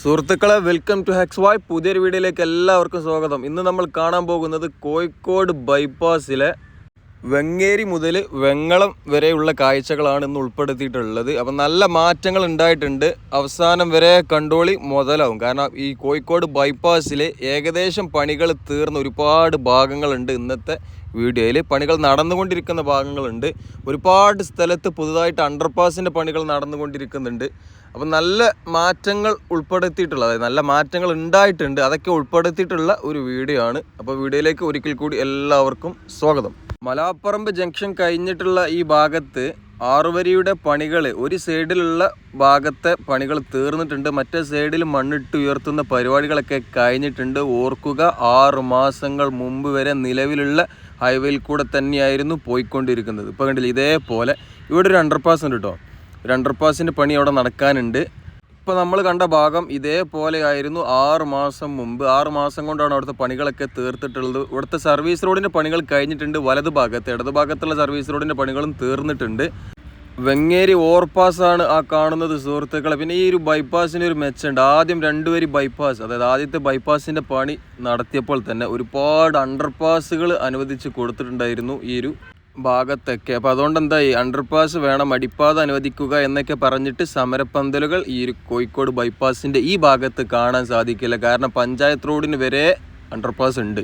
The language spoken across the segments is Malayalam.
സുഹൃത്തുക്കളെ വെൽക്കം ടു ഹെക്സ് വായ് പുതിയൊരു വീഡിയോയിലേക്ക് എല്ലാവർക്കും സ്വാഗതം. ഇന്ന് നമ്മൾ കാണാൻ പോകുന്നത് കോഴിക്കോട് ബൈപ്പാസിലെ വെങ്ങേരി മുതൽ വെങ്ങളം വരെയുള്ള കാഴ്ചകളാണ് ഇന്ന് ഉൾപ്പെടുത്തിയിട്ടുള്ളത്. അപ്പം നല്ല മാറ്റങ്ങൾ ഉണ്ടായിട്ടുണ്ട്. അവസാനം വരെ കണ്ടോളി മുതലാവും. കാരണം ഈ കോഴിക്കോട് ബൈപ്പാസിൽ ഏകദേശം പണികൾ തീർന്ന ഒരുപാട് ഭാഗങ്ങളുണ്ട് ഇന്നത്തെ വീഡിയോയിൽ. പണികൾ നടന്നുകൊണ്ടിരിക്കുന്ന ഭാഗങ്ങളുണ്ട്. ഒരുപാട് സ്ഥലത്ത് പുതുതായിട്ട് അണ്ടർപാസിന്റെ പണികൾ നടന്നുകൊണ്ടിരിക്കുന്നുണ്ട്. അപ്പം നല്ല മാറ്റങ്ങൾ ഉൾപ്പെടുത്തിയിട്ടുള്ള അതായത് നല്ല മാറ്റങ്ങൾ ഉണ്ടായിട്ടുണ്ട് അതൊക്കെ ഉൾപ്പെടുത്തിയിട്ടുള്ള ഒരു വീഡിയോ ആണ്. അപ്പോൾ വീഡിയോയിലേക്ക് ഒരിക്കൽ കൂടി എല്ലാവർക്കും സ്വാഗതം. മലാപ്പറമ്പ് ജംഗ്ഷൻ കഴിഞ്ഞിട്ടുള്ള ഈ ഭാഗത്ത് ആറുവരിയുടെ പണികൾ ഒരു സൈഡിലുള്ള ഭാഗത്തെ പണികൾ തീർന്നിട്ടുണ്ട്. മറ്റേ സൈഡിൽ മണ്ണിട്ട് ഉയർത്തുന്ന പരിപാടികളൊക്കെ കഴിഞ്ഞിട്ടുണ്ട്. ഓർക്കുക ആറ് മാസങ്ങൾ മുമ്പ് വരെ നിലവിലുള്ള ഹൈവേയിൽ കൂടെ തന്നെയായിരുന്നു പോയിക്കൊണ്ടിരിക്കുന്നത്. ഇപ്പോൾ കണ്ടില്ല ഇതേപോലെ. ഇവിടെ ഒരു അണ്ടർപാസ് ഉണ്ട് കേട്ടോ ഒരു അണ്ടർപാസിന്റെ പണി അവിടെ നടക്കാനുണ്ട്. ഇപ്പോൾ നമ്മൾ കണ്ട ഭാഗം ഇതേപോലെ ആയിരുന്നു ആറ് മാസം മുമ്പ്. ആറ് മാസം കൊണ്ടാണ് അവിടുത്തെ പണികളൊക്കെ തീർത്തിട്ടുള്ളത്. ഇവിടുത്തെ സർവീസ് റോഡിന്റെ പണികൾ കഴിഞ്ഞിട്ടുണ്ട് വലത് ഭാഗത്ത്. ഇടത് ഭാഗത്തുള്ള സർവീസ് റോഡിന്റെ പണികളും തീർന്നിട്ടുണ്ട്. വെങ്ങേരി ഓവർപാസ് ആണ് ആ കാണുന്നത് സുഹൃത്തുക്കളെ. പിന്നെ ഈ ഒരു ബൈപ്പാസിന് ഒരു മെച്ചമുണ്ട്. ആദ്യം രണ്ടുപേരി ബൈപ്പാസ് അതായത് ആദ്യത്തെ ബൈപ്പാസിന്റെ പണി നടത്തിയപ്പോൾ തന്നെ ഒരുപാട് അണ്ടർപാസുകൾ അനുവദിച്ച് കൊടുത്തിട്ടുണ്ടായിരുന്നു ഈ ഒരു ഭാഗത്തൊക്കെ. അപ്പോൾ അതുകൊണ്ട് എന്തായി അണ്ടർപാസ് വേണം അടിപ്പാത അനുവദിക്കുക എന്നൊക്കെ പറഞ്ഞിട്ട് സമരപ്പന്തലുകൾ ഈ കോഴിക്കോട് ബൈപ്പാസിന്റെ ഈ ഭാഗത്ത് കാണാൻ സാധിക്കില്ല. കാരണം പഞ്ചായത്ത് റോഡിന് വരെ അണ്ടർപാസ് ഉണ്ട്.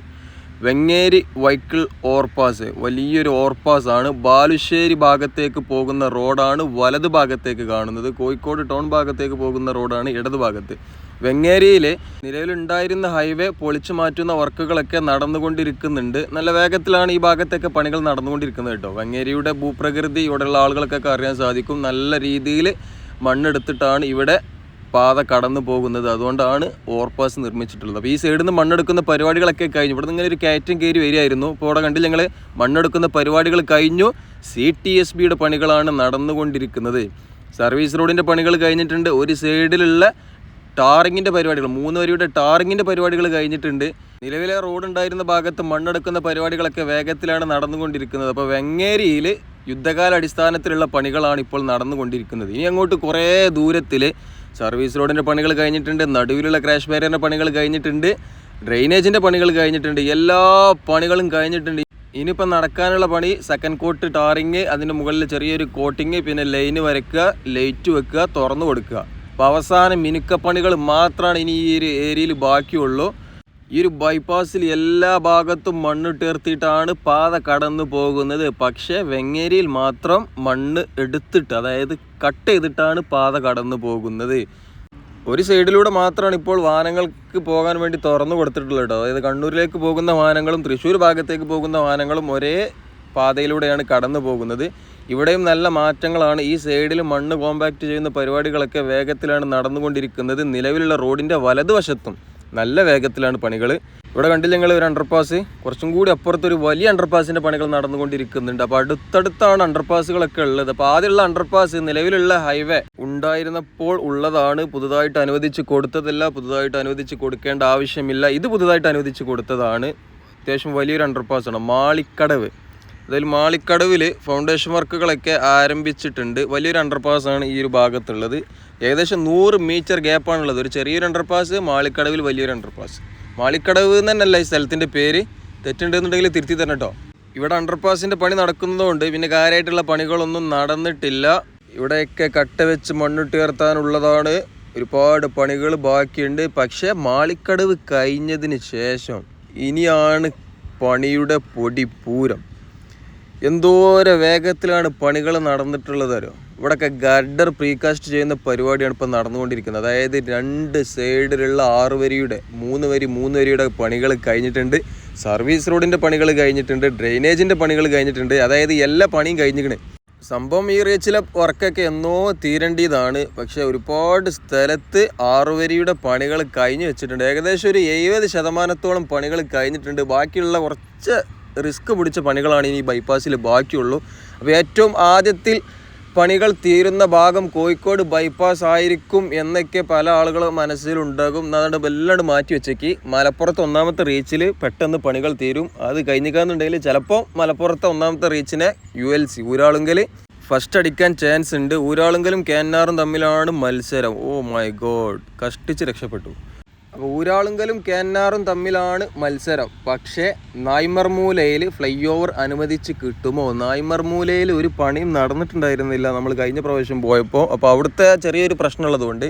വെങ്ങേരി വൈക്കിൾ ഓവർപാസ് വലിയൊരു ഓവർപാസ് ആണ്. ബാലുശ്ശേരി ഭാഗത്തേക്ക് പോകുന്ന റോഡാണ് വലത് ഭാഗത്തേക്ക് കാണുന്നത്. കോഴിക്കോട് ടൗൺ ഭാഗത്തേക്ക് പോകുന്ന റോഡാണ് ഇടത് ഭാഗത്ത്. വെങ്ങേരിയിൽ നിലവിലുണ്ടായിരുന്ന ഹൈവേ പൊളിച്ചു മാറ്റുന്ന വർക്കുകളൊക്കെ നടന്നുകൊണ്ടിരിക്കുന്നുണ്ട്. നല്ല വേഗത്തിലാണ് ഈ ഭാഗത്തൊക്കെ പണികൾ നടന്നുകൊണ്ടിരിക്കുന്നത് കേട്ടോ. വെങ്ങേരിയുടെ ഭൂപ്രകൃതി ഇവിടെയുള്ള ആളുകൾക്കൊക്കെ അറിയാൻ സാധിക്കും. നല്ല രീതിയിൽ മണ്ണെടുത്തിട്ടാണ് ഇവിടെ പാത കടന്നു പോകുന്നത്. അതുകൊണ്ടാണ് ഓവർപാസ് നിർമ്മിച്ചിട്ടുള്ളത്. അപ്പോൾ ഈ സൈഡിൽ നിന്ന് മണ്ണെടുക്കുന്ന പരിപാടികളൊക്കെ കഴിഞ്ഞു. ഇവിടെ നിന്ന് ഇങ്ങനെ ഒരു കയറ്റം കയറി വരികയായിരുന്നു. ഇപ്പോൾ അവിടെ കണ്ടില്ല ഞങ്ങൾ മണ്ണെടുക്കുന്ന പരിപാടികൾ കഴിഞ്ഞു. സി ടി എസ് ബിയുടെ പണികളാണ് നടന്നുകൊണ്ടിരിക്കുന്നത്. സർവീസ് റോഡിന്റെ പണികൾ കഴിഞ്ഞിട്ടുണ്ട്. ഒരു സൈഡിലുള്ള ടാറിങ്ങിന്റെ പരിപാടികൾ മൂന്ന് വരിയുടെ ടാറിങ്ങിന്റെ പരിപാടികൾ കഴിഞ്ഞിട്ടുണ്ട്. നിലവിലെ റോഡ് ഉണ്ടായിരുന്ന ഭാഗത്ത് മണ്ണെടുക്കുന്ന പരിപാടികളൊക്കെ വേഗത്തിലാണ് നടന്നുകൊണ്ടിരിക്കുന്നത്. അപ്പോൾ വെങ്ങേരിയിൽ യുദ്ധകാല അടിസ്ഥാനത്തിലുള്ള പണികളാണ് ഇപ്പോൾ നടന്നുകൊണ്ടിരിക്കുന്നത്. ഇനി അങ്ങോട്ട് കുറേ ദൂരത്തിൽ സർവീസ് റോഡിന്റെ പണികൾ കഴിഞ്ഞിട്ടുണ്ട് നടുവിലുള്ള ക്രാഷ് ബാരിയറിന്റെ പണികൾ കഴിഞ്ഞിട്ടുണ്ട് ഡ്രെയിനേജിന്റെ പണികൾ കഴിഞ്ഞിട്ടുണ്ട് എല്ലാ പണികളും കഴിഞ്ഞിട്ടുണ്ട്. ഇനിയിപ്പോൾ നടക്കാനുള്ള പണി സെക്കൻഡ് കോട്ട് ടാറിങ് അതിന്റെ മുകളിൽ ചെറിയൊരു കോട്ടിങ് പിന്നെ ലൈന് വരയ്ക്കുക ലൈറ്റ് വെക്കുക തുറന്നു കൊടുക്കുക. അപ്പോൾ അവസാനം മിനുക്കപ്പണികൾ മാത്രമാണ് ഇനി ഈ ഒരു ഏരിയയിൽ ബാക്കിയുള്ളൂ. ഈ ഒരു ബൈപ്പാസിൽ എല്ലാ ഭാഗത്തും മണ്ണ് മണ്ണിട്ടേർത്തിയിട്ടാണ് പാത കടന്നു പോകുന്നത്. പക്ഷേ വെങ്ങേരിയിൽ മാത്രം മണ്ണ് എടുത്തിട്ട് അതായത് കട്ട് ചെയ്തിട്ടാണ് പാത കടന്നു പോകുന്നത്. ഒരു സൈഡിലൂടെ മാത്രമാണ് ഇപ്പോൾ വാഹനങ്ങൾക്ക് പോകാൻ വേണ്ടി തുറന്നു കൊടുത്തിട്ടുള്ളത് കേട്ടോ. അതായത് കണ്ണൂരിലേക്ക് പോകുന്ന വാഹനങ്ങളും തൃശ്ശൂർ ഭാഗത്തേക്ക് പോകുന്ന വാഹനങ്ങളും ഒരേ പാതയിലൂടെയാണ് കടന്നു പോകുന്നത്. ഇവിടെയും നല്ല മാറ്റങ്ങളാണ്. ഈ സൈഡിൽ മണ്ണ് കോമ്പാക്റ്റ് ചെയ്യുന്ന പരിപാടികളൊക്കെ വേഗത്തിലാണ് നടന്നുകൊണ്ടിരിക്കുന്നത്. നിലവിലുള്ള റോഡിന്റെ വലതുവശത്തും നല്ല വേഗത്തിലാണ് പണികൾ ഇവിടെ കണ്ടില്ല ഞങ്ങൾ ഒരു അണ്ടർപാസ് കുറച്ചും കൂടി അപ്പുറത്ത് ഒരു വലിയ അണ്ടർപാസിന്റെ പണികൾ നടന്നുകൊണ്ടിരിക്കുന്നുണ്ട്. അപ്പോൾ അടുത്തടുത്താണ് അണ്ടർപാസുകളൊക്കെ ഉള്ളത്. അപ്പോൾ ആദ്യമുള്ള അണ്ടർപാസ് നിലവിലുള്ള ഹൈവേ ഉണ്ടായിരുന്നപ്പോൾ ഉള്ളതാണ്. പുതുതായിട്ട് അനുവദിച്ച് കൊടുത്തതല്ല. പുതുതായിട്ട് അനുവദിച്ച് കൊടുക്കേണ്ട ആവശ്യമില്ല. ഇത് പുതുതായിട്ട് അനുവദിച്ച് കൊടുത്തതാണ്. അത്യാവശ്യം വലിയൊരു ആണ്. മാളിക്കടവ്. അതായത് മാളിക്കടവിൽ ഫൗണ്ടേഷൻ വർക്കുകളൊക്കെ ആരംഭിച്ചിട്ടുണ്ട്. വലിയൊരു അണ്ടർപാസ് ആണ് ഈ ഒരു ഭാഗത്തുള്ളത്. ഏകദേശം നൂറ് മീറ്റർ ഗ്യാപ്പാണുള്ളത് ഒരു ചെറിയൊരു അണ്ടർപാസ് മാളിക്കടവിൽ വലിയൊരു അണ്ടർപാസ് മാളിക്കടവ് എന്ന് തന്നെയല്ല ഈ സ്ഥലത്തിന്റെ പേര്. തെറ്റുണ്ടെന്നുണ്ടെങ്കിൽ തിരുത്തി തന്നെ കേട്ടോ ഇവിടെ അണ്ടർപാസിന്റെ പണി നടക്കുന്നതുകൊണ്ട് പിന്നെ കാര്യമായിട്ടുള്ള പണികളൊന്നും നടന്നിട്ടില്ല. ഇവിടെയൊക്കെ കട്ട വെച്ച് മണ്ണിട്ട് ഉയർത്താനുള്ളതാണ് ഒരുപാട് പണികൾ ബാക്കിയുണ്ട്. പക്ഷേ മാളിക്കടവ് കഴിഞ്ഞതിന് ശേഷം ഇനിയാണ് പണിയുടെ പൊടിപ്പൂരം എന്തോര വേഗത്തിലാണ് പണികൾ നടന്നിട്ടുള്ളത് അറിയോ ഇവിടെയൊക്കെ ഗഡർ പ്രീകാസ്റ്റ് ചെയ്യുന്ന പരിപാടിയാണ് ഇപ്പോൾ നടന്നുകൊണ്ടിരിക്കുന്നത്. അതായത് രണ്ട് സൈഡിലുള്ള ആറ് വരിയുടെ മൂന്ന് വരി മൂന്ന് വരിയുടെ പണികൾ കഴിഞ്ഞിട്ടുണ്ട്. സർവീസ് റോഡിന്റെ പണികൾ കഴിഞ്ഞിട്ടുണ്ട് ഡ്രെയിനേജിന്റെ പണികൾ കഴിഞ്ഞിട്ടുണ്ട്. അതായത് എല്ലാ പണിയും കഴിഞ്ഞിരിക്കണേ. സംഭവം ഈ റീച്ചിലെ വർക്കൊക്കെ എന്നോ തീരേണ്ടതാണ്. പക്ഷെ ഒരുപാട് സ്ഥലത്ത് ആറുവരിയുടെ പണികൾ കഴിഞ്ഞു വെച്ചിട്ടുണ്ട്. ഏകദേശം ഒരു എഴുപത് ശതമാനത്തോളം പണികൾ കഴിഞ്ഞിട്ടുണ്ട്. ബാക്കിയുള്ള കുറച്ച് റിസ്ക് പിടിച്ച പണികളാണ് ഇനി ബൈപ്പാസിൽ ബാക്കിയുള്ളൂ. അപ്പോൾ ഏറ്റവും ആദ്യത്തിൽ പണികൾ തീരുന്ന ഭാഗം കോഴിക്കോട് ബൈപ്പാസ് ആയിരിക്കും എന്നൊക്കെ പല ആളുകളും മനസ്സിലുണ്ടാകും. അതുകൊണ്ട് വല്ലാണ്ട് മാറ്റി വെച്ചേക്ക്. മലപ്പുറത്ത് ഒന്നാമത്തെ റീച്ചിൽ പെട്ടെന്ന് പണികൾ തീരും. അത് കഴിഞ്ഞിക്കാന്നുണ്ടെങ്കിൽ ചിലപ്പോൾ മലപ്പുറത്തെ ഒന്നാമത്തെ റീച്ചിനെ U L C Uralungal first അടിക്കാൻ ചാൻസ് ഉണ്ട്. ഊരാളുങ്കലും കേന്നാറും തമ്മിലാണ് മത്സരം. Oh my God. കഷ്ടിച്ച് രക്ഷപ്പെട്ടു. അപ്പോൾ ഊരാളുങ്കലും കേന്നാറും തമ്മിലാണ് മത്സരം. പക്ഷേ നായ്മർമൂലയിൽ ഫ്ലൈ ഓവർ അനുവദിച്ച് കിട്ടുമോ? നായ്മർമൂലയിൽ ഒരു പണിയും നടന്നിട്ടുണ്ടായിരുന്നില്ല നമ്മൾ കഴിഞ്ഞ പ്രാവശ്യം പോയപ്പോൾ അപ്പോൾ അവിടുത്തെ ചെറിയൊരു പ്രശ്നമുള്ളതുകൊണ്ട്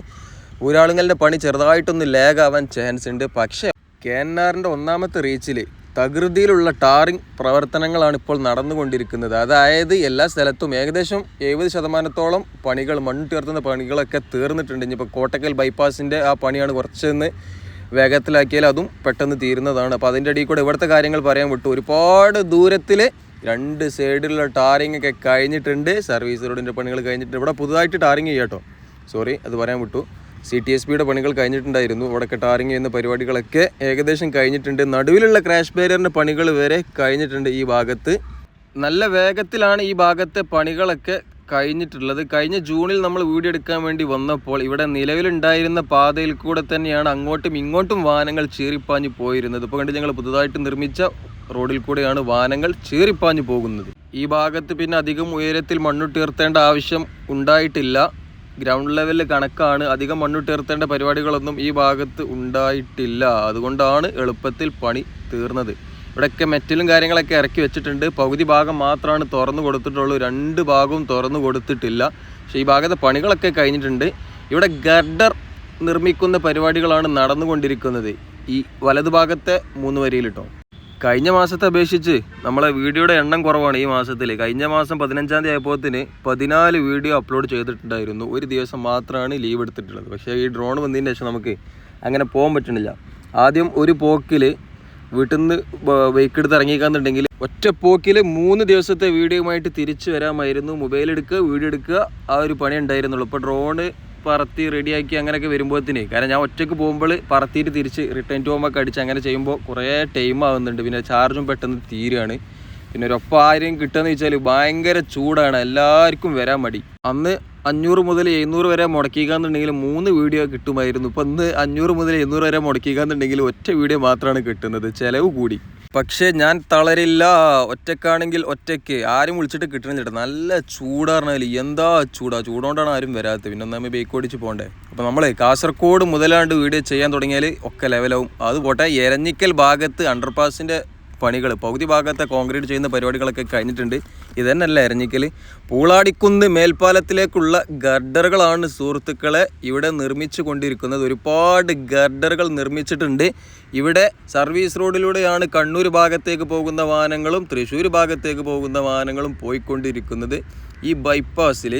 ഊരാളുങ്കലിന്റെ പണി ചെറുതായിട്ടൊന്ന് ലാഗ് ആവാൻ ചാൻസ് ഉണ്ട്. പക്ഷേ കേന്നാറിന്റെ ഒന്നാമത്തെ റീച്ചിൽ തകൃതിയിലുള്ള ടാറിംഗ് പ്രവർത്തനങ്ങളാണ് ഇപ്പോൾ നടന്നുകൊണ്ടിരിക്കുന്നത്. അതായത് എല്ലാ സ്ഥലത്തും ഏകദേശം എഴുപത് ശതമാനത്തോളം പണികൾ മണ്ണ് തീർത്തുന്ന പണികളൊക്കെ തീർന്നിട്ടുണ്ട്. ഇനിയിപ്പോൾ കോട്ടക്കൽ ബൈപ്പാസിന്റെ ആ പണിയാണ് കുറച്ചൊന്ന് വേഗത്തിലാക്കിയാൽ അതും പെട്ടെന്ന് തീരുന്നതാണ്. അപ്പോൾ അതിന്റെ ഇടയിൽ കൂടെ ഇവിടുത്തെ കാര്യങ്ങൾ പറയാൻ വിട്ടു. ഒരുപാട് ദൂരത്തിൽ രണ്ട് സൈഡിലുള്ള ടാറിംഗ് ഒക്കെ കഴിഞ്ഞിട്ടുണ്ട്. സർവീസ് റോഡിന്റെ പണികൾ കഴിഞ്ഞിട്ടുണ്ട്. ഇവിടെ പുതുതായിട്ട് ടാറിംഗ് ചെയ്യാട്ടോ സോറി അത് പറയാൻ വിട്ടു. സി ടി എസ് പിയുടെ പണികൾ കഴിഞ്ഞിട്ടുണ്ടായിരുന്നു. ഇവിടെയൊക്കെ ടാറിങ് ചെയ്യുന്ന പരിപാടികളൊക്കെ ഏകദേശം കഴിഞ്ഞിട്ടുണ്ട്. നടുവിലുള്ള ക്രാഷ് ബാരിയറിന്റെ പണികൾ വരെ കഴിഞ്ഞിട്ടുണ്ട് ഈ ഭാഗത്ത്. നല്ല വേഗത്തിലാണ് ഈ ഭാഗത്തെ പണികളൊക്കെ കഴിഞ്ഞിട്ടുള്ളത്. കഴിഞ്ഞ ജൂണിൽ നമ്മൾ വീഡിയോ എടുക്കാൻ വേണ്ടി വന്നപ്പോൾ ഇവിടെ നിലവിലുണ്ടായിരുന്ന പാതയിൽ കൂടെ തന്നെയാണ് അങ്ങോട്ടും ഇങ്ങോട്ടും വാഹനങ്ങൾ ചീറിപ്പാഞ്ഞു പോയിരുന്നത്. ഇപ്പോൾ കണ്ട് ഞങ്ങൾ പുതുതായിട്ട് നിർമ്മിച്ച റോഡിൽ കൂടെയാണ് വാഹനങ്ങൾ ചീറിപ്പാഞ്ഞു പോകുന്നത്. ഈ ഭാഗത്ത് പിന്നെ അധികം ഉയരത്തിൽ മണ്ണുട്ടീർത്തേണ്ട ആവശ്യം ഉണ്ടായിട്ടില്ല. ഗ്രൗണ്ട് ലെവലിൽ കണക്കാണ് അധികം മണ്ണുട്ടേർത്തേണ്ട പരിപാടികളൊന്നും ഈ ഭാഗത്ത് ഉണ്ടായിട്ടില്ല. അതുകൊണ്ടാണ് എളുപ്പത്തിൽ പണി തീർന്നത്. ഇവിടെയൊക്കെ മെറ്റലും കാര്യങ്ങളൊക്കെ ഇറക്കി വെച്ചിട്ടുണ്ട്. പകുതി ഭാഗം മാത്രമാണ് തുറന്നു കൊടുത്തിട്ടുള്ളൂ. രണ്ട് ഭാഗവും തുറന്നു കൊടുത്തിട്ടില്ല. പക്ഷേ ഈ ഭാഗത്തെ പണികളൊക്കെ കഴിഞ്ഞിട്ടുണ്ട്. ഇവിടെ ഗർഡർ നിർമ്മിക്കുന്ന പരിപാടികളാണ് നടന്നുകൊണ്ടിരിക്കുന്നത്. ഈ വലതുഭാഗത്തെ മൂന്ന് വരിയിലിട്ടോ. കഴിഞ്ഞ മാസത്തെ അപേക്ഷിച്ച് നമ്മളെ വീഡിയോയുടെ എണ്ണം കുറവാണ് ഈ മാസത്തിൽ. കഴിഞ്ഞ മാസം പതിനഞ്ചാം തീയതി ആയപ്പോത്തിന് പതിനാല് വീഡിയോ അപ്ലോഡ് ചെയ്തിട്ടുണ്ടായിരുന്നു. ഒരു ദിവസം മാത്രമാണ് ലീവ് എടുത്തിട്ടുള്ളത്. പക്ഷേ ഈ ഡ്രോൺ വന്നതിന് ശേഷം നമുക്ക് അങ്ങനെ പോകാൻ പറ്റണില്ല ആദ്യം ഒരു പോക്കിൽ വീട്ടിൽ നിന്ന് ബൈക്ക് എടുത്ത് ഇറങ്ങിക്കാന്നുണ്ടെങ്കിൽ ഒറ്റ പോക്കിൽ മൂന്ന് ദിവസത്തെ വീഡിയോയുമായിട്ട് തിരിച്ചു വരാമായിരുന്നു. മൊബൈൽ എടുക്കുക വീഡിയോ എടുക്കുക ആ ഒരു പണി ഉണ്ടായിരുന്നുള്ളൂ. ഇപ്പോൾ ഡ്രോണ് പറത്തി റെഡിയാക്കി അങ്ങനെയൊക്കെ വരുമ്പോഴത്തേനേ. കാരണം ഞാൻ ഒറ്റയ്ക്ക് പോകുമ്പോൾ പറത്തിയിട്ട് തിരിച്ച് റിട്ടേൺ ടു ഹോമൊക്കെ അടിച്ച് അങ്ങനെ ചെയ്യുമ്പോൾ കുറേ ടൈം ആവുന്നുണ്ട്. പിന്നെ ചാർജും പെട്ടെന്ന് തീരുകയാണ് പിന്നെ ഒരു ഒപ്പം ആരെയും കിട്ടുകയെന്ന് വെച്ചാൽ ഭയങ്കര ചൂടാണ്. എല്ലാവർക്കും വരാൻ മടി. അന്ന് അഞ്ഞൂറ് മുതൽ എഴുന്നൂറ് വരെ മുടക്കിക്കാന്നുണ്ടെങ്കിൽ മൂന്ന് വീഡിയോ കിട്ടുമായിരുന്നു. ഇപ്പം ഇന്ന് അഞ്ഞൂറ് മുതൽ എഴുന്നൂറ് വരെ മുടക്കിക്കാന്നുണ്ടെങ്കിൽ ഒറ്റ വീഡിയോ മാത്രമാണ് കിട്ടുന്നത്. ചിലവ് കൂടി. പക്ഷേ ഞാൻ തളരില്ല. ഒറ്റക്കാണെങ്കിൽ ഒറ്റയ്ക്ക്. ആരും വിളിച്ചിട്ട് കിട്ടണില്ല നല്ല ചൂടാറിഞ്ഞാൽ എന്താ ചൂടാ? ചൂടുകൊണ്ടാണ് ആരും വരാത്തത്. പിന്നെ ഒന്നാമത് ബൈക്ക് ഓടിച്ച് പോകണ്ടേ. അപ്പോൾ നമ്മളെ കാസർഗോഡ് മുതലാണ്ട് വീഡിയോ ചെയ്യാൻ തുടങ്ങിയാൽ ഒക്കെ ലെവലാവും അത് പോട്ടെ. എരഞ്ഞിക്കൽ ഭാഗത്ത് അണ്ടർപാസിന്റെ പണികൾ. പകുതി ഭാഗത്തെ കോൺക്രീറ്റ് ചെയ്യുന്ന പരിപാടികളൊക്കെ കഴിഞ്ഞിട്ടുണ്ട്. ഇതന്നെയല്ല എരഞ്ഞിക്കൽ പൂളാടിക്കുന്ന് മേൽപ്പാലത്തിലേക്കുള്ള ഗർഡറുകളാണ് സുഹൃത്തുക്കളെ ഇവിടെ നിർമ്മിച്ചു കൊണ്ടിരിക്കുന്നത്. ഒരുപാട് ഗർഡറുകൾ നിർമ്മിച്ചിട്ടുണ്ട്. ഇവിടെ സർവീസ് റോഡിലൂടെയാണ് കണ്ണൂർ ഭാഗത്തേക്ക് പോകുന്ന വാഹനങ്ങളും തൃശ്ശൂർ ഭാഗത്തേക്ക് പോകുന്ന വാഹനങ്ങളും പോയിക്കൊണ്ടിരിക്കുന്നത്. ഈ ബൈപ്പാസിൽ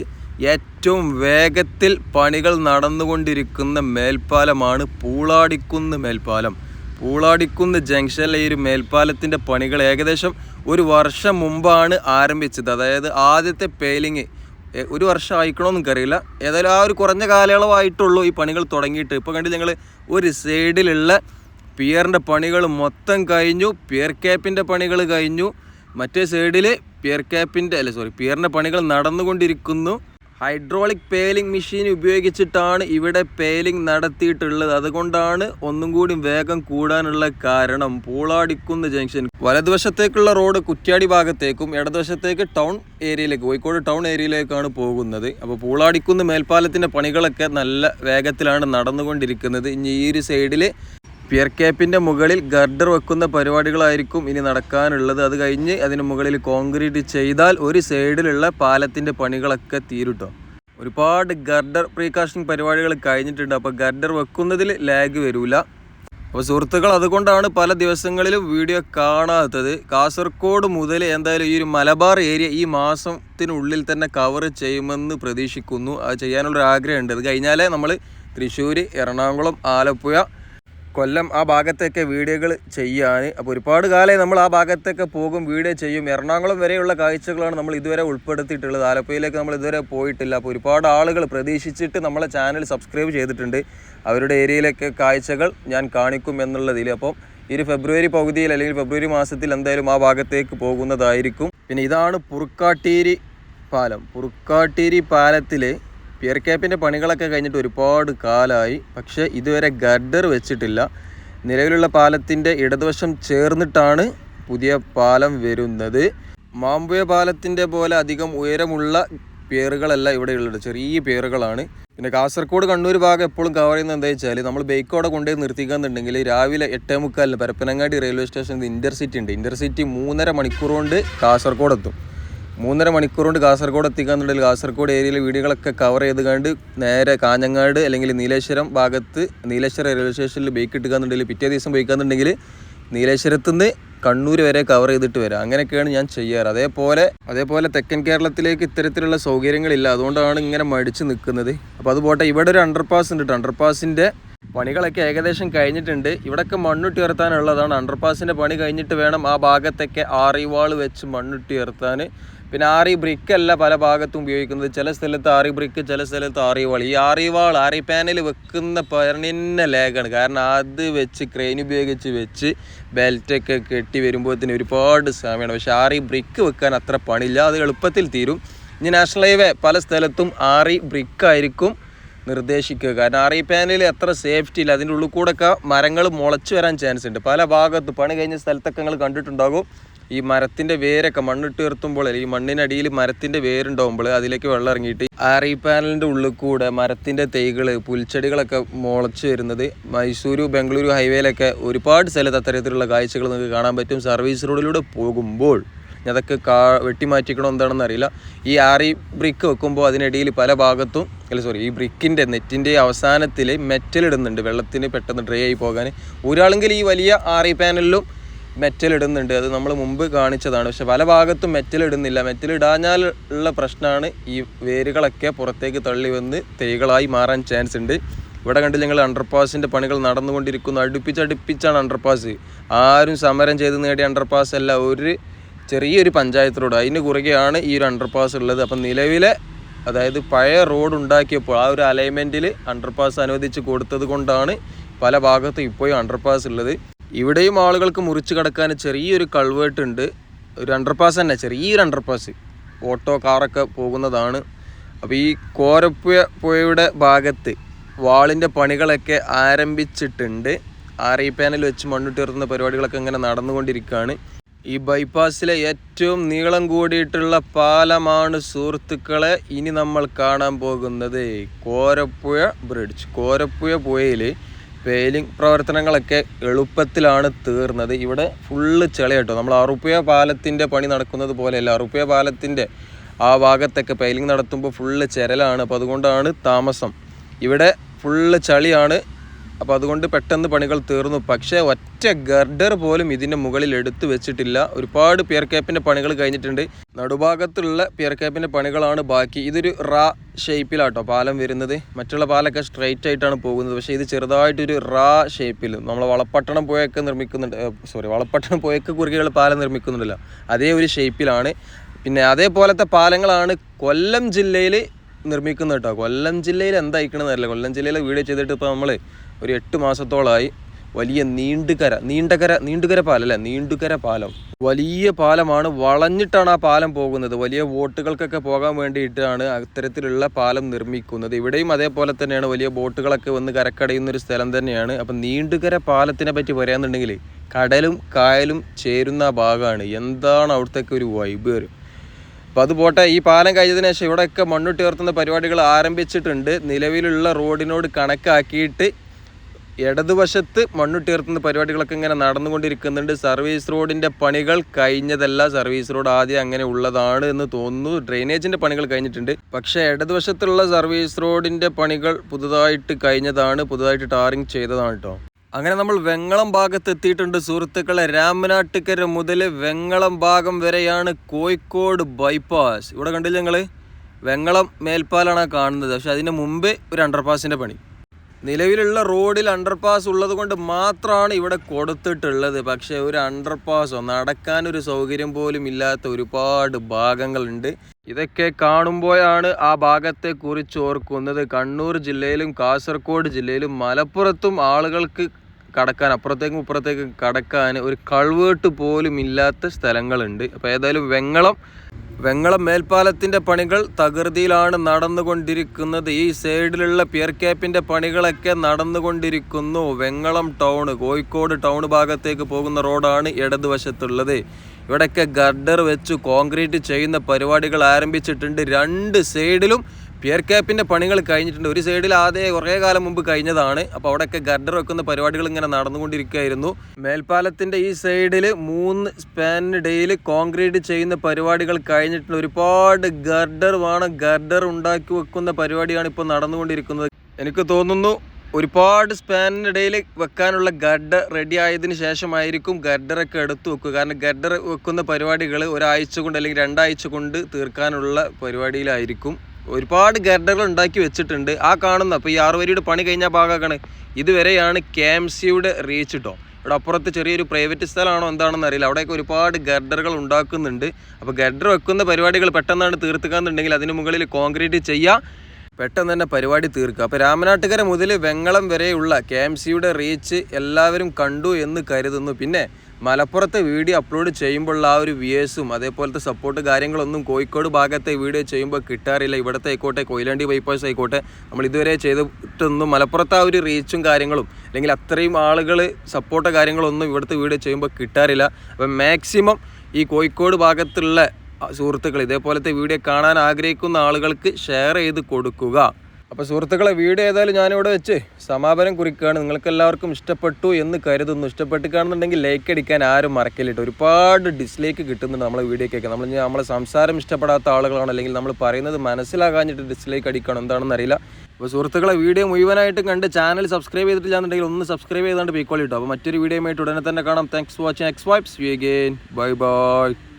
ഏറ്റവും വേഗത്തിൽ പണികൾ നടന്നുകൊണ്ടിരിക്കുന്ന മേൽപ്പാലമാണ് പൂളാടിക്കുന്ന് മേൽപ്പാലം. പൂളാടിക്കുന്ന് ജംഗ്ഷനിലെ ഈ ഒരു മേൽപ്പാലത്തിന്റെ പണികൾ ഏകദേശം ഒരു വർഷം മുമ്പാണ് ആരംഭിച്ചത്. അതായത് ആദ്യത്തെ പേലിങ് ഒരു വർഷം ആയിക്കണമെന്ന് എനിക്കറിയില്ല. ഏതായാലും ആ ഒരു കുറഞ്ഞ കാലയളവായിട്ടുള്ളൂ ഈ പണികൾ തുടങ്ങിയിട്ട്. ഇപ്പോൾ കണ്ടി ഞങ്ങൾ ഒരു സൈഡിലുള്ള പിയറിന്റെ പണികൾ മൊത്തം കഴിഞ്ഞു. പിയർ ക്യാപ്പിന്റെ പണികൾ കഴിഞ്ഞു. മറ്റേ സൈഡിൽ പിയർ ക്യാപ്പിന്റെ അല്ല സോറി പിയറിന്റെ പണികൾ നടന്നുകൊണ്ടിരിക്കുന്നു. ഹൈഡ്രോളിക് പേലിംഗ് മെഷീൻ ഉപയോഗിച്ചിട്ടാണ് ഇവിടെ പേലിംഗ് നടത്തിയിട്ടുള്ളത്. അതുകൊണ്ടാണ് ഒന്നും കൂടി വേഗം കൂടാനുള്ള കാരണം പൂളാടിക്കുന്ന് ജംഗ്ഷൻ. വലതുവശത്തേക്കുള്ള റോഡ് കുറ്റ്യാടി ഭാഗത്തേക്കും ഇടതുവശത്തേക്ക് ടൗൺ ഏരിയയിലേക്ക് കോഴിക്കോട് ടൗൺ ഏരിയയിലേക്കാണ് പോകുന്നത്. അപ്പോൾ പൂളാടിക്കുന്ന് മേൽപ്പാലത്തിന്റെ പണികളൊക്കെ നല്ല വേഗത്തിലാണ് നടന്നുകൊണ്ടിരിക്കുന്നത്. ഇനി ഈ ഒരു സൈഡിൽ പിയർ ക്യാപ്പിന്റെ മുകളിൽ ഗർഡർ വെക്കുന്ന പരിപാടികളായിരിക്കും ഇനി നടക്കാനുള്ളത്. അത് കഴിഞ്ഞ് അതിന് മുകളിൽ കോൺക്രീറ്റ് ചെയ്താൽ ഒരു സൈഡിലുള്ള പാലത്തിന്റെ പണികളൊക്കെ തീരുട്ടോ. ഒരുപാട് ഗർഡർ പ്രീകാസ്റ്റിംഗ് പരിപാടികൾ കഴിഞ്ഞിട്ടുണ്ട്. അപ്പോൾ ഗർഡർ വെക്കുന്നതിൽ ലാഗ് വരില്ല അപ്പോൾ സുഹൃത്തുക്കൾ അതുകൊണ്ടാണ് പല ദിവസങ്ങളിലും വീഡിയോ കാണാത്തത്. കാസർഗോഡ് മുതൽ എന്തായാലും ഈ ഒരു മലബാർ ഏരിയ ഈ മാസത്തിനുള്ളിൽ തന്നെ കവർ ചെയ്യുമെന്ന് പ്രതീക്ഷിക്കുന്നു. അത് ചെയ്യാനുള്ളൊരു ആഗ്രഹമുണ്ട് അത് കഴിഞ്ഞാലേ നമ്മൾ തൃശ്ശൂർ എറണാകുളം ആലപ്പുഴ കൊല്ലം ആ ഭാഗത്തൊക്കെ വീഡിയോകൾ ചെയ്യാൻ. അപ്പോൾ ഒരുപാട് കാലമായി നമ്മൾ ആ ഭാഗത്തൊക്കെ പോകും വീഡിയോ ചെയ്യും. എറണാകുളം വരെയുള്ള കാഴ്ചകളാണ് നമ്മൾ ഇതുവരെ ഉൾപ്പെടുത്തിയിട്ടുള്ളത്. ആലപ്പുഴയിലേക്ക് നമ്മൾ ഇതുവരെ പോയിട്ടില്ല. അപ്പോൾ ഒരുപാട് ആളുകൾ പ്രതീക്ഷിച്ചിട്ട് നമ്മളെ ചാനൽ സബ്സ്ക്രൈബ് ചെയ്തിട്ടുണ്ട്. അവരുടെ ഏരിയയിലൊക്കെ കാഴ്ചകൾ ഞാൻ കാണിക്കും എന്നുള്ളതിൽ. അപ്പം ഈ ഒരു ഫെബ്രുവരി പകുതിയിൽ അല്ലെങ്കിൽ ഫെബ്രുവരി മാസത്തിൽ എന്തായാലും ആ ഭാഗത്തേക്ക് പോകുന്നതായിരിക്കും. പിന്നെ ഇതാണ് പുറക്കാട്ടേരി പാലം. പുറക്കാട്ടേരി പാലത്തിൽ പിയർ ക്യാപ്പിന്റെ പണികളൊക്കെ കഴിഞ്ഞിട്ട് ഒരുപാട് കാലമായി പക്ഷേ ഇതുവരെ ഗഡർ വെച്ചിട്ടില്ല. നിലവിലുള്ള പാലത്തിന്റെ ഇടതുവശം ചേർന്നിട്ടാണ് പുതിയ പാലം വരുന്നത്. മാമ്പുയ പാലത്തിന്റെ പോലെ അധികം ഉയരമുള്ള പേറുകളല്ല ഇവിടെയുള്ളത് ചെറിയ പേറുകളാണ്. പിന്നെ കാസർഗോഡ് കണ്ണൂർ ഭാഗം എപ്പോഴും കവർ ചെയ്യുന്നത് എന്താ വെച്ചാൽ നമ്മൾ ബൈക്കോടെ കൊണ്ടുപോയി നിർത്തിക്കാന്നുണ്ടെങ്കിൽ രാവിലെ എട്ടേ മുക്കാലിന് പരപ്പനങ്ങാടി റെയിൽവേ സ്റ്റേഷനിൽ ഇന്റർസിറ്റി ഉണ്ട്. ഇന്റർസിറ്റി മൂന്നര മണിക്കൂർ കൊണ്ട് കാസർഗോഡ് എത്തും. മൂന്നര മണിക്കൂർ കൊണ്ട് കാസർഗോഡ് എത്തിക്കാന്നുണ്ടെങ്കിൽ കാസർഗോഡ് ഏരിയയിലെ വീടുകളൊക്കെ കവർ ചെയ്ത് കണ്ട് നേരെ കാഞ്ഞങ്ങാട് അല്ലെങ്കിൽ നീലേശ്വരം ഭാഗത്ത് നീലേശ്വരം റെയിൽവേ സ്റ്റേഷനിൽ ബൈക്ക് ഇട്ടുകാന്നുണ്ടെങ്കിൽ പിറ്റേ ദിവസം പോയിക്കാന്നുണ്ടെങ്കിൽ നീലേശ്വരത്തു നിന്ന് കണ്ണൂർ വരെ കവർ ചെയ്തിട്ട് വരാം. അങ്ങനെയൊക്കെയാണ് ഞാൻ ചെയ്യാറ്. അതേപോലെ അതേപോലെ തെക്കൻ കേരളത്തിലേക്ക് ഇത്തരത്തിലുള്ള സൗകര്യങ്ങളില്ല. അതുകൊണ്ടാണ് ഇങ്ങനെ മടിച്ച് നിൽക്കുന്നത് അപ്പോൾ അത് പോട്ടെ. ഇവിടെ ഒരു അണ്ടർപാസ് ഉണ്ട് അണ്ടർപാസിന്റെ പണികളൊക്കെ ഏകദേശം കഴിഞ്ഞിട്ടുണ്ട്. ഇവിടെയൊക്കെ മണ്ണിട്ട് ഉയർത്താനുള്ളതാണ്. അണ്ടർപാസിന്റെ പണി കഴിഞ്ഞിട്ട് വേണം ആ ഭാഗത്തൊക്കെ ആറിവാൾ വെച്ച് മണ്ണിട്ട് ഉയർത്താൻ പിന്നെ ആറി ബ്രിക്ക് അല്ല പല ഭാഗത്തും ഉപയോഗിക്കുന്നത്. ചില സ്ഥലത്ത് ആറി ബ്രിക്ക് ചില സ്ഥലത്ത് ആറിവാൾ ഈ ആറിവാൾ ആറി പാനൽ വെക്കുന്ന പറഞ്ഞ ലേഖാണ് കാരണം അത് വെച്ച് ക്രെയിൻ ഉപയോഗിച്ച് വെച്ച് ബെൽറ്റൊക്കെ കെട്ടി വരുമ്പോഴത്തേന് ഒരുപാട് സമയമാണ്. പക്ഷേ ആറി ബ്രിക്ക് വെക്കാൻ അത്ര പണിയില്ല. അത് എളുപ്പത്തിൽ തീരും. ഇനി നാഷണൽ ഹൈവേ പല സ്ഥലത്തും ആറി ബ്രിക്കായിരിക്കും നിർദ്ദേശിക്കുക. കാരണം ആറി പാനലിൽ അത്ര സേഫ്റ്റി ഇല്ല. അതിന്റെ ഉള്ളിൽ കൂടെ മരങ്ങൾ മുളച്ചു വരാൻ ചാൻസ് ഉണ്ട്. പല ഭാഗത്ത് പണി കഴിഞ്ഞ സ്ഥലത്തൊക്കെ നിങ്ങൾ കണ്ടിട്ടുണ്ടാകും. ഈ മരത്തിന്റെ വേരൊക്കെ മണ്ണിട്ട് ഉയർത്തുമ്പോൾ ഈ മണ്ണിനടിയിൽ മരത്തിന്റെ വേരുണ്ടാകുമ്പോൾ അതിലേക്ക് വെള്ളം ഇറങ്ങിയിട്ട് ആർ പാനലിന്റെ ഉള്ളിൽ കൂടെ മരത്തിന്റെ തൈകൾ പുൽച്ചെടികളൊക്കെ മുളച്ചു വരുന്നത് മൈസൂരു ബംഗളൂരു ഹൈവേയിലൊക്കെ ഒരുപാട് സ്ഥലത്ത് അത്തരത്തിലുള്ള കാഴ്ചകൾ നിങ്ങൾക്ക് കാണാൻ പറ്റും. സർവീസ് റോഡിലൂടെ പോകുമ്പോൾ അതൊക്കെ കാ വെട്ടിമാറ്റിക്കണോ എന്താണെന്ന് അറിയില്ല. ഈ ആറി ബ്രിക്ക് വെക്കുമ്പോൾ അതിനിടയിൽ പല ഭാഗത്തും അല്ല സോറി ഈ ബ്രിക്കിന്റെ നെറ്റിന്റെ അവസാനത്തിൽ മെറ്റൽ ഇടുന്നുണ്ട് വെള്ളത്തിന് പെട്ടെന്ന് ഡ്രൈ ആയി പോകാൻ. ഒരാളെങ്കിൽ ഈ വലിയ ആറി പാനലിലും മെറ്റൽ ഇടുന്നുണ്ട് അത് നമ്മൾ മുമ്പ് കാണിച്ചതാണ്. പക്ഷെ പല ഭാഗത്തും മെറ്റൽ ഇടുന്നില്ല മെറ്റൽ ഇടാഞ്ഞാൽ ഉള്ള പ്രശ്നമാണ് ഈ വേരുകളൊക്കെ പുറത്തേക്ക് തള്ളി വന്ന് തൈകളായി മാറാൻ ചാൻസ് ഉണ്ട്. ഇവിടെ കണ്ടില്ല ഞങ്ങൾ അണ്ടർപാസിന്റെ പണികൾ നടന്നുകൊണ്ടിരിക്കുന്നു. അടുപ്പിച്ചടുപ്പിച്ചാണ് അണ്ടർപാസ് ആരും സമരം ചെയ്ത് നേടിയ അണ്ടർപാസ് അല്ല. ഒരു ചെറിയൊരു പഞ്ചായത്ത് റോഡ്. അതിന് കുറുകെയാണ് ഈ ഒരു അണ്ടർപാസ് ഉള്ളത്. അപ്പം നിലവിലെ അതായത് പഴയ റോഡ് ഉണ്ടാക്കിയപ്പോൾ ആ ഒരു അലൈൻമെന്റിൽ അണ്ടർപാസ് അനുവദിച്ച് കൊടുത്തത് കൊണ്ടാണ് പല ഭാഗത്തും ഇപ്പോഴും അണ്ടർപാസ് ഉള്ളത്. ഇവിടെയും ആളുകൾക്ക് മുറിച്ച് കടക്കാൻ ചെറിയൊരു കൾവേർട്ട് ഉണ്ട്. ഒരു അണ്ടർപാസ് തന്നെ ചെറിയൊരു അണ്ടർപാസ് ഓട്ടോ കാറൊക്കെ പോകുന്നതാണ്. അപ്പോൾ ഈ കോരപ്പുഴ പുഴയുടെ ഭാഗത്ത് വാളിന്റെ പണികളൊക്കെ ആരംഭിച്ചിട്ടുണ്ട്. ആർ ഇ പാനൽ വെച്ച് മണ്ണിട്ടുയർത്തുന്ന പരിപാടികളൊക്കെ ഇങ്ങനെ നടന്നുകൊണ്ടിരിക്കുകയാണ്. ഈ ബൈപ്പാസിലെ ഏറ്റവും നീളം കൂടിയിട്ടുള്ള പാലമാണ് സുഹൃത്തുക്കളെ ഇനി നമ്മൾ കാണാൻ പോകുന്നത്. കോരപ്പുഴ ബ്രിഡ്ജ് കോരപ്പുഴ പുഴയിൽ പെയിലിംഗ് പ്രവർത്തനങ്ങളൊക്കെ എളുപ്പത്തിലാണ് തീർന്നത്. ഇവിടെ ഫുള്ള് ചെളി കേട്ടോ. നമ്മൾ അറുപ്പുഴ പാലത്തിന്റെ പണി നടക്കുന്നത് പോലെയല്ല. അറുപ്പുഴ പാലത്തിന്റെ ആ ഭാഗത്തൊക്കെ പെയിലിംഗ് നടത്തുമ്പോൾ ഫുള്ള് ചെരലാണ്. അപ്പോൾ അതുകൊണ്ടാണ് താമസം. ഇവിടെ ഫുള്ള് ചളിയാണ് അപ്പോൾ അതുകൊണ്ട് പെട്ടെന്ന് പണികൾ തീർന്നു. പക്ഷേ ഒറ്റ ഗർഡർ പോലും ഇതിന്റെ മുകളിൽ എടുത്തു വെച്ചിട്ടില്ല. ഒരുപാട് പിയർ ക്യാപ്പിന്റെ പണികൾ കഴിഞ്ഞിട്ടുണ്ട്. നടുഭാഗത്തുള്ള പിയർ ക്യാപ്പിന്റെ പണികളാണ് ബാക്കി. ഇതൊരു റാ ഷേപ്പിലാട്ടോ പാലം വരുന്നത്. മറ്റുള്ള പാലൊക്കെ സ്ട്രെയിറ്റ് ആയിട്ടാണ് പോകുന്നത്. പക്ഷേ ഇത് ചെറുതായിട്ടൊരു റാ ഷേപ്പിൽ നമ്മൾ വളപ്പട്ടണം പോയൊക്കെ നിർമ്മിക്കുന്നുണ്ട്. സോറി വളപ്പട്ടണം പോയൊക്കെ കുറുകികൾ പാലം നിർമ്മിക്കുന്നുണ്ടല്ലോ. അതേ ഒരു ഷേപ്പിലാണ്. പിന്നെ അതേപോലത്തെ പാലങ്ങളാണ് കൊല്ലം ജില്ലയിൽ നിർമ്മിക്കുന്നത് കേട്ടോ. കൊല്ലം ജില്ലയിൽ എന്തായിക്കണമെന്നല്ല കൊല്ലം ജില്ലയിലെ വീഡിയോ ചെയ്തിട്ട് ഇപ്പോൾ നമ്മൾ ഒരു എട്ട് മാസത്തോളമായി വലിയ നീണ്ടുകര നീണ്ടകര നീണ്ടുകര പാലം അല്ലേ നീണ്ടുകര പാലം. വലിയ പാലമാണ്. വളഞ്ഞിട്ടാണ് ആ പാലം പോകുന്നത്. വലിയ ബോട്ടുകൾക്കൊക്കെ പോകാൻ വേണ്ടിയിട്ടാണ് അത്തരത്തിലുള്ള പാലം നിർമ്മിക്കുന്നത്. ഇവിടെയും അതേപോലെ തന്നെയാണ്. വലിയ ബോട്ടുകളൊക്കെ വന്ന് കരക്കടയുന്ന ഒരു സ്ഥലം തന്നെയാണ്. അപ്പം നീണ്ടുകര പാലത്തിനെ പറ്റി പറയാന്നുണ്ടെങ്കിൽ കടലും കായലും ചേരുന്ന ഭാഗമാണ്. എന്താണ് അവിടുത്തെ ഒരു വൈബ് വരും അപ്പോൾ അത് പോട്ടെ. ഈ പാലം കഴിഞ്ഞതിന് ശേഷം ഇവിടെയൊക്കെ മണ്ണിട്ട് ഉയർത്തുന്ന പരിപാടികൾ ആരംഭിച്ചിട്ടുണ്ട്. നിലവിലുള്ള റോഡിനോട് കണക്കാക്കിയിട്ട് ഇടതുവശത്ത് മണ്ണുട്ടീർത്തുന്ന പരിപാടികളൊക്കെ ഇങ്ങനെ നടന്നുകൊണ്ടിരിക്കുന്നുണ്ട്. സർവീസ് റോഡിന്റെ പണികൾ കഴിഞ്ഞതല്ല. സർവീസ് റോഡ് ആദ്യം അങ്ങനെ ഉള്ളതാണ് എന്ന് തോന്നുന്നു. ഡ്രെയിനേജിന്റെ പണികൾ കഴിഞ്ഞിട്ടുണ്ട്. പക്ഷേ ഇടതുവശത്തുള്ള സർവീസ് റോഡിന്റെ പണികൾ പുതുതായിട്ട് കഴിഞ്ഞതാണ്. പുതുതായിട്ട് ടാറിങ് ചെയ്തതാണ് കേട്ടോ അങ്ങനെ നമ്മൾ വെങ്ങളം ഭാഗത്ത് എത്തിയിട്ടുണ്ട്. സുഹൃത്തുക്കളെ രാമനാട്ടുകര മുതൽ വെങ്ങളം ഭാഗം വരെയാണ് കോഴിക്കോട് ബൈപ്പാസ്. ഇവിടെ കണ്ടില്ല ഞങ്ങൾ വെങ്ങളം മേൽപ്പാലാണ് കാണുന്നത്. പക്ഷേ അതിന് മുമ്പേ ഒരു അണ്ടർപാസിന്റെ പണി. നിലവിലുള്ള റോഡിൽ അണ്ടർപാസ് ഉള്ളത് കൊണ്ട് മാത്രമാണ് ഇവിടെ കൊടുത്തിട്ടുള്ളത്. പക്ഷേ ഒരു അണ്ടർപാസോ നടക്കാനൊരു സൗകര്യം പോലും ഇല്ലാത്ത ഒരുപാട് ഭാഗങ്ങളുണ്ട്. ഇതൊക്കെ കാണുമ്പോഴാണ് ആ ഭാഗത്തെ കുറിച്ച് ഓർക്കുന്നത്. കണ്ണൂർ ജില്ലയിലും കാസർഗോഡ് ജില്ലയിലും മലപ്പുറത്തും ആളുകൾക്ക് കടക്കാൻ അപ്പുറത്തേക്കും ഇപ്പുറത്തേക്കും കടക്കാൻ ഒരു കൾവേട്ട് പോലും ഇല്ലാത്ത സ്ഥലങ്ങളുണ്ട്. അപ്പോൾ ഏതായാലും വെങ്ങളം വെങ്ങളം മേൽപ്പാലത്തിന്റെ പണികൾ തകൃതിയിലാണ് നടന്നുകൊണ്ടിരിക്കുന്നത്. ഈ സൈഡിലുള്ള പിയർ ക്യാപ്പിന്റെ പണികളൊക്കെ നടന്നുകൊണ്ടിരിക്കുന്നു. വെങ്ങളം ടൗൺ കോഴിക്കോട് ടൗൺ ഭാഗത്തേക്ക് പോകുന്ന റോഡാണ് ഇടതുവശത്തുള്ളത്. ഇവിടെയൊക്കെ ഗർഡർ വെച്ച് കോൺക്രീറ്റ് ചെയ്യുന്ന പരിപാടികൾ ആരംഭിച്ചിട്ടുണ്ട്. രണ്ട് സൈഡിലും പിയർ ക്യാപ്പിന്റെ പണികൾ കഴിഞ്ഞിട്ടുണ്ട്. ഒരു സൈഡിൽ ആദ്യം കുറേ കാലം മുമ്പ് കഴിഞ്ഞതാണ്. അപ്പോൾ അവിടെയൊക്കെ ഗർഡർ വെക്കുന്ന പരിപാടികൾ ഇങ്ങനെ നടന്നുകൊണ്ടിരിക്കുകയായിരുന്നു. മേൽപ്പാലത്തിന്റെ ഈ സൈഡിൽ മൂന്ന് സ്പാനിനിടയിൽ കോൺക്രീറ്റ് ചെയ്യുന്ന പരിപാടികൾ കഴിഞ്ഞിട്ടുണ്ട്. ഒരുപാട് ഗർഡർ വേണം ഗർഡർ ഉണ്ടാക്കി വെക്കുന്ന പരിപാടിയാണ് ഇപ്പോൾ നടന്നുകൊണ്ടിരിക്കുന്നത്. എനിക്ക് തോന്നുന്നു ഒരുപാട് സ്പാനിനിടയിൽ വെക്കാനുള്ള ഗഡ്ഡർ റെഡി ആയതിന് ശേഷമായിരിക്കും ഗഡറൊക്കെ എടുത്തു വെക്കുക. കാരണം ഗഡർ വെക്കുന്ന പരിപാടികൾ ഒരാഴ്ച കൊണ്ട് അല്ലെങ്കിൽ രണ്ടാഴ്ച കൊണ്ട് തീർക്കാനുള്ള പരിപാടിയിലായിരിക്കും. ഒരുപാട് ഗർഡറുകൾ ഉണ്ടാക്കി വെച്ചിട്ടുണ്ട്. ആ കാണുന്ന അപ്പോൾ ഈ ആറുവരിയുടെ പണി കഴിഞ്ഞ ഭാഗമാണ് ഇതുവരെയാണ് കെ എം സിയുടെ റീച്ച് കേട്ടോ ഇവിടെ അപ്പുറത്ത് ചെറിയൊരു പ്രൈവറ്റ് സ്ഥലമാണോ എന്താണെന്ന് അറിയില്ല. അവിടെയൊക്കെ ഒരുപാട് ഗർഡറുകൾ ഉണ്ടാക്കുന്നുണ്ട്. അപ്പോൾ ഗർഡർ വെക്കുന്ന പരിപാടികൾ പെട്ടെന്നാണ് തീർത്തുകാന്നുണ്ടെങ്കിൽ അതിന് മുകളിൽ കോൺക്രീറ്റ് ചെയ്യുക പെട്ടെന്ന് തന്നെ പരിപാടി തീർക്കുക. അപ്പോൾ രാമനാട്ടുകര മുതൽ വെങ്ങളം വരെയുള്ള കെ എം സിയുടെ റീച്ച് എല്ലാവരും കണ്ടു എന്ന് കരുതുന്നു. പിന്നെ മലപ്പുറത്തെ വീഡിയോ അപ്ലോഡ് ചെയ്യുമ്പോഴുള്ള ആ ഒരു വ്യൂസും അതേപോലത്തെ സപ്പോർട്ട് കാര്യങ്ങളൊന്നും കോഴിക്കോട് ഭാഗത്തെ വീഡിയോ ചെയ്യുമ്പോൾ കിട്ടാറില്ല. ഇവിടുത്തെ ആയിക്കോട്ടെ കൊയിലാണ്ടി ബൈപ്പാസ് ആയിക്കോട്ടെ നമ്മൾ ഇതുവരെ ചെയ്തിട്ടൊന്നും മലപ്പുറത്തെ ആ ഒരു റീച്ചും കാര്യങ്ങളും അല്ലെങ്കിൽ അത്രയും ആളുകൾ സപ്പോർട്ട് കാര്യങ്ങളൊന്നും ഇവിടുത്തെ വീഡിയോ ചെയ്യുമ്പോൾ കിട്ടാറില്ല. അപ്പം മാക്സിമം ഈ കോഴിക്കോട് ഭാഗത്തുള്ള സുഹൃത്തുക്കൾ ഇതേപോലത്തെ വീഡിയോ കാണാൻ ആഗ്രഹിക്കുന്ന ആളുകൾക്ക് ഷെയർ ചെയ്ത് കൊടുക്കുക. അപ്പോൾ സുഹൃത്തുക്കളെ വീഡിയോ ഏതായാലും ഞാനിവിടെ വെച്ച് സമാപനം കുറിക്കുകയാണ്. നിങ്ങൾക്ക് എല്ലാവർക്കും ഇഷ്ടപ്പെട്ടു എന്ന് കരുതുന്നു. ഇഷ്ടപ്പെട്ട് കാണുന്നുണ്ടെങ്കിൽ ലൈക്ക് അടിക്കാൻ ആരും മറക്കില്ലിട്ട്. ഒരുപാട് ഡിസ്ലൈക്ക് കിട്ടുന്നുണ്ട് നമ്മളെ വീഡിയോക്കൊക്കെ നമ്മൾ നമ്മളെ സംസാരം ഇഷ്ടപ്പെടാത്ത ആളുകളാണ്. അല്ലെങ്കിൽ നമ്മൾ പറയുന്നത് മനസ്സിലാകാഞ്ഞിട്ട് ഡിസ്ലൈക്ക് അടിക്കണം. എന്താണെന്ന് അറിയില്ല. അപ്പോൾ സുഹൃത്തുക്കളെ വീഡിയോ മുഴുവനായിട്ട് കണ്ട് ചാനൽ സബ്സ്ക്രൈബ് ചെയ്തിട്ടില്ലാന്നുണ്ടെങ്കിൽ ഒന്ന് സബ്സ്ക്രൈബ് ചെയ്താണ്ട് കേട്ടോ അപ്പോൾ മറ്റൊരു വീഡിയോയുമായിട്ട് ഉടനെ തന്നെ കാണാം. Thanks watching X Vibes you again bye bye